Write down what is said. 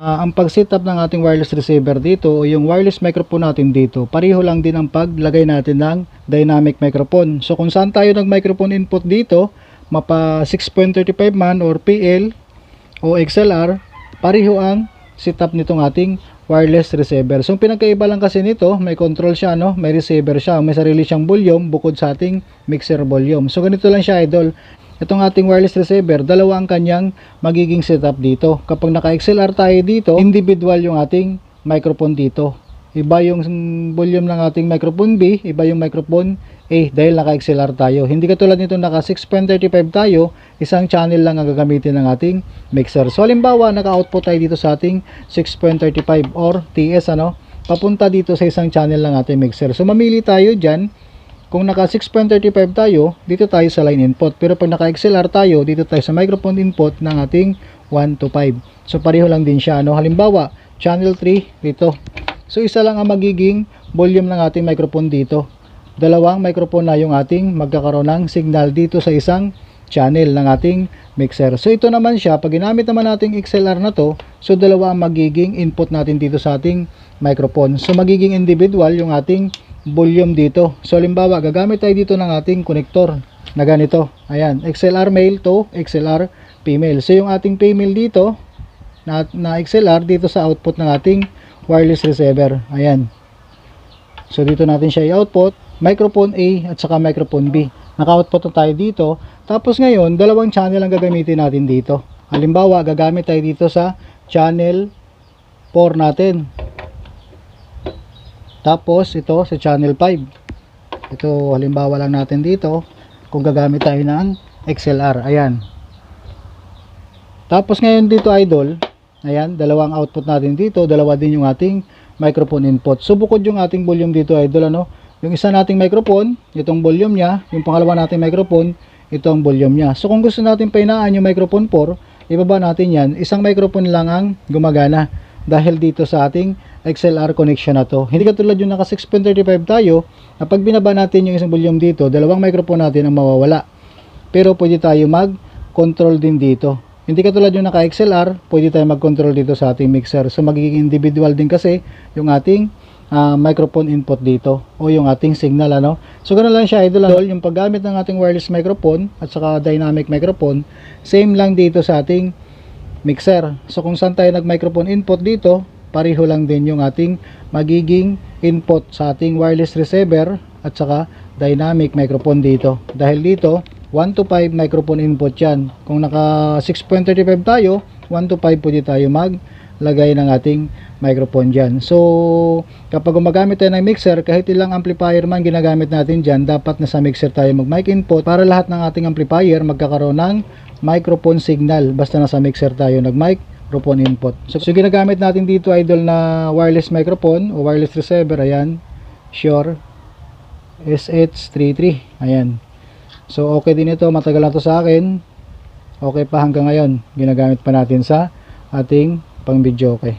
Ah, ang pag-setup ng ating wireless receiver dito o yung wireless microphone natin dito, pareho lang din ang paglagay natin ng dynamic microphone. So kung saan tayo nag-microphone input dito, mapa 6.35 man or PL o XLR, pareho ang setup nitong ating wireless receiver. So pinagkaiba lang kasi nito, may control siya, no? may receiver siya, may sarili siyang volume bukod sa ating mixer volume. So ganito lang siya idol. Itong ating wireless receiver, dalawa ang kanyang magiging setup dito. Kapag naka-XLR tayo dito, individual yung ating microphone dito. Iba yung volume ng ating microphone B, iba yung microphone A dahil naka-XLR tayo. Hindi katulad nito naka 6.35 tayo, isang channel lang ang gagamitin ng ating mixer. So halimbawa, naka-output tayo dito sa ating 6.35 or TS ano, papunta dito sa isang channel ng ating mixer. So mamili tayo dyan, kung naka 6.35 tayo, dito tayo sa line input. Pero pag naka XLR tayo, dito tayo sa microphone input ng ating 1 to 5. So pareho lang din siya. No? Halimbawa, channel 3 dito. So isa lang ang magiging volume ng ating microphone dito. Dalawang microphone na yung ating magkakaroon ng signal dito sa isang channel ng ating mixer. So ito naman siya, pag ginamit naman nating XLR na to, so dalawa ang magiging input natin dito sa ating microphone. So magiging individual yung ating volume dito. So halimbawa, gagamit tayo dito ng ating connector na ganito. Ayan, XLR male to XLR female. So yung ating female dito na, na XLR dito sa output ng ating wireless receiver. Ayan. So dito natin siya i-output, microphone A at saka microphone B. Naka-output na tayo dito. Tapos ngayon, dalawang channel ang gagamitin natin dito. Halimbawa, gagamit tayo dito sa channel 4 natin. Tapos ito sa channel 5. Ito halimbawa lang natin dito kung gagamit tayo ng XLR. Ayan. Tapos ngayon dito idol, ayan, dalawang output natin dito, dalawa din yung ating microphone input. So bukod yung ating volume dito idol ano, yung isa nating microphone, itong volume niya, yung pangalawa nating microphone, ito ang volume niya. So kung gusto natin painaan yung microphone 4, ibaba natin yan, isang microphone lang ang gumagana dahil dito sa ating XLR connection na to. Hindi katulad yung naka 6.35 tayo, na pag binaba natin yung isang volume dito, dalawang microphone natin ang mawawala. Pero pwede tayo mag-control din dito. Hindi katulad yung naka XLR, pwede tayo mag-control dito sa ating mixer. So magiging individual din kasi yung ating ah, microphone input dito o yung ating signal ano. So ganoon lang siya idol. Idol, Yung paggamit ng ating wireless microphone at saka dynamic microphone, same lang dito sa ating mixer. So kung saan tayo nag-microphone input dito, pareho lang din yung ating magiging input sa ating wireless receiver at saka dynamic microphone dito. Dahil dito, 1 to 5 microphone input yan. Kung naka 6.35 tayo, 1 to 5 pwede tayo maglagay ng ating microphone dyan. So, kapag gumagamit tayo ng mixer, kahit ilang amplifier man ginagamit natin dyan, dapat nasa mixer tayo mag-mic input para lahat ng ating amplifier magkakaroon ng microphone signal. Basta nasa mixer tayo nag-mic microphone input. So, so ginagamit natin dito idol na wireless microphone o wireless receiver, ayan, Shure SH33, ayan. So okay din ito, matagal na to sa akin. Okay pa hanggang ngayon, ginagamit pa natin sa ating pang video okay.